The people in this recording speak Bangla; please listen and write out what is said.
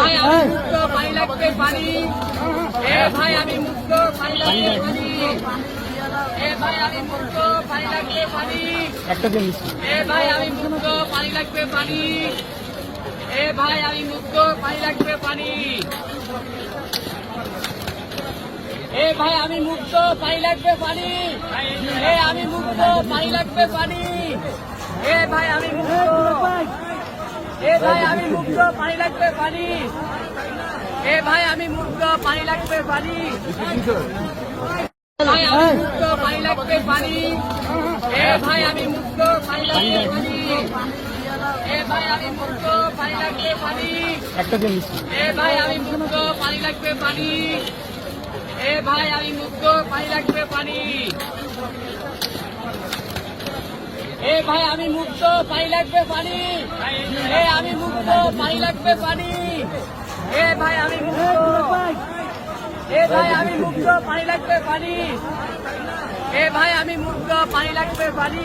ভাই আমি মুক্ত পানি লাগবে পানি। এ ভাই আমি মুক্ত পানি লাগবে পানি। এ ভাই আমি মুক্ত পানি লাগবে পানি। একটা জিনিস এ ভাই আমি মুক্ত পানি লাগবে পানি। এ ভাই আমি মুক্ত পানি লাগবে পানি। এ ভাই আমি মুক্ত পানি লাগবে পানি। এ আমি মুক্ত পানি লাগবে পানি। এ ভাই আমি মুক্ত এ ভাই আমি মুক্ত পানি লাগবে পানি। এ ভাই আমি মুক্ত পানি লাগবে পানি। ভাই আমি পানি লাগবে পানি। এ ভাই আমি মুক্ত পানি লাগবে পানি। এ ভাই আমি পানি লাগবে পানি। একটা জিনিস এ ভাই আমি পানি লাগবে পানি। এ ভাই আমি মুক্ত পানি লাগবে পানি। এ ভাই আমি মুক্ত পানি লাগবে পানি। এ আমি মুক্ত, পানি লাগবে, পানি। এ ভাই, আমি মুক্ত। এ ভাই, আমি মুক্ত, পানি লাগবে, পানি। এ ভাই, আমি মুক্ত, পানি লাগবে, পানি।